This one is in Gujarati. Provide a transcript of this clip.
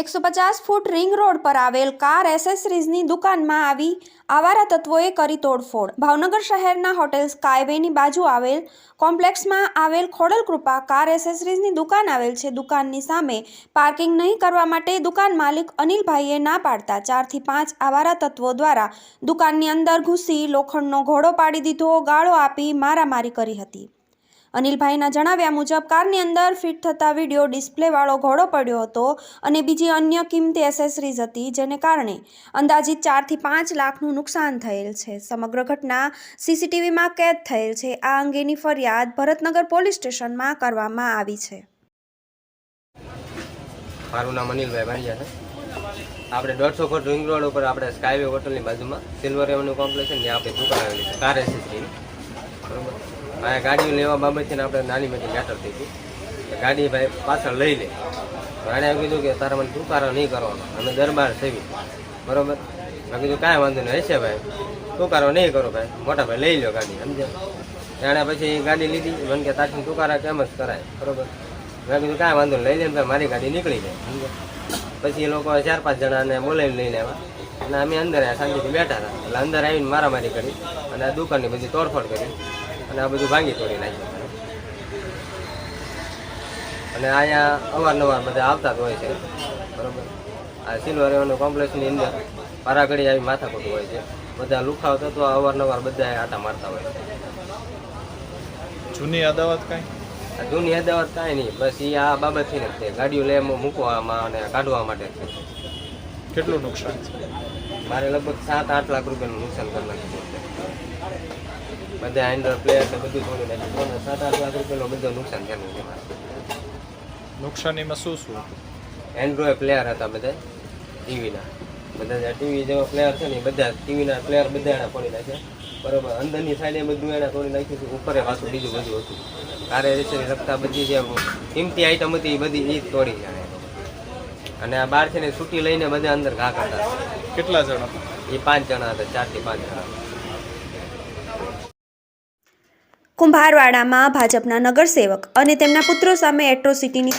એકસો પચાસ ફૂટ રિંગ રોડ પર આવેલ કાર એસેસરીઝની દુકાનમાં આવી આવારા તત્વોએ કરી તોડફોડ. ભાવનગર શહેરના હોટેલ સ્કાયવેની બાજુ આવેલ કોમ્પ્લેક્સમાં આવેલ ખોડલકૃપા કાર એસેસરીઝની દુકાન આવેલ છે. દુકાનની સામે પાર્કિંગ નહીં કરવા માટે દુકાન માલિક અનિલભાઈએ ના પાડતા ચારથી પાંચ આવારા તત્વો દ્વારા દુકાનની અંદર ઘૂસી લોખંડનો ઘોડો પાડી દીધો, ગાળો આપી મારામારી કરી હતી. અનિલભાઈના જણાવ્યા મુજબ, કારની અંદર ફિટ થતા વીડિયો ડિસ્પ્લેવાળો ઘોડો પડ્યો હતો અને બીજી અન્ય કિંમતી એસેસરીઝ હતી જેને કારણે અંદાજિત ચારથી પાંચ લાખનું નુકસાન થયેલ છે. સમગ્ર ઘટના સીસીટીવીમાં કેદ થયેલ છે. આ અંગેની ફરિયાદ ભરતનગર પોલીસ સ્ટેશનમાં કરવામાં આવી છે. મારું નામ અનિલભાઈ ભાંડિયા છે. આપણે દોઢસો ફૂટ રિંગ રોડ ઉપર આપણે સ્કાયવે હોટલની બાજુમાં સિલ્વર રેવન્યુ કોમ્પ્લેક્સ ત્યાં આપણે દુકાન આવેલી છે. કાર એસેસરીની બરોબર અહીંયા ગાડીઓ લેવા બાબતથી આપણે નાની મોટી મેટર થઈ હતી ગાડી ભાઈ પાછળ લઈ લે. ભાણે કીધું કે તારા મને તુકારો નહીં કરવાનો. અમે દરબાર સેવી. બરોબર? મેં કીધું, કાંઈ વાંધો નહીં, હશે ભાઈ. ટૂંકારો નહીં કરો ભાઈ. મોટા ભાઈ લઈ લો ગાડી. સમજ્યા? એણે પછી ગાડી લીધી. મને કે તારથી ટુકારા કેમ જ કરાય? બરોબર? મેં કીધું, કાંઈ વાંધો લઈ લે મારી ગાડી નીકળી જાય. પછી એ લોકો ચાર પાંચ જણાને બોલાવીને લઈને આવ્યા. અને અમે અંદર શાંતિથી બેઠા હતા. એટલે અંદર આવીને મારામારી કરી અને આ દુકાનની બધી તોડફોડ કરી અને આ બધું ભાંગી તોડી નાખ્યું. અને અહીંયા અવારનવાર બધા આવતા જ હોય છે. બરોબર? આ સિલ્વર કોમ્પ્લેક્સની અંદર પારાગડી આવી માથાકૂટ હોય છે. બધા લુખાવ તો અવારનવાર બધા આટા મારતા હોય છે. જૂની અદાવત કાંઈ? જૂની અદાવત કાંઈ નહીં. બસ એ આ બાબતથી જ ગાડીઓ લે મૂકવામાં અને કાઢવા માટે છે. કેટલું નુકસાન છે? મારે લગભગ સાત આઠ લાખ રૂપિયાનું નુકસાન કરી નાખ્યું છે. બધા એન્ડર પ્લેયર ને બધું થોડું નાખ્યું સાત આઠ લાખ રૂપિયાનું બધું નુકસાન થયેલું છે મારે. નુકસાનીમાં શું શું હતું? પ્લેયર હતા બધા ટીવીના. બધા ટીવી જેવા પ્લેયર છે ને બધા ટીવીના પ્લેયર બધા એના તોડી નાખ્યા. બરોબર અંદરની સાઈડે બધું એને તોડી નાખ્યું હતું ઉપરે પાછું બીજું બધું હતું. કારે લગતા બધી જે કિંમતી આઈટમ હતી એ બધી એ તોડી છે અને આ બાર છે ને છૂટી લઈને બધા અંદર ઘા કરતા કેટલા જણા? એ પાંચ જણા હતા ચારથી પાંચ જણા. કુંભારવાડામાં ભાજપના નગરસેવક અને તેમના પુત્રો સામે એટ્રોસિટીની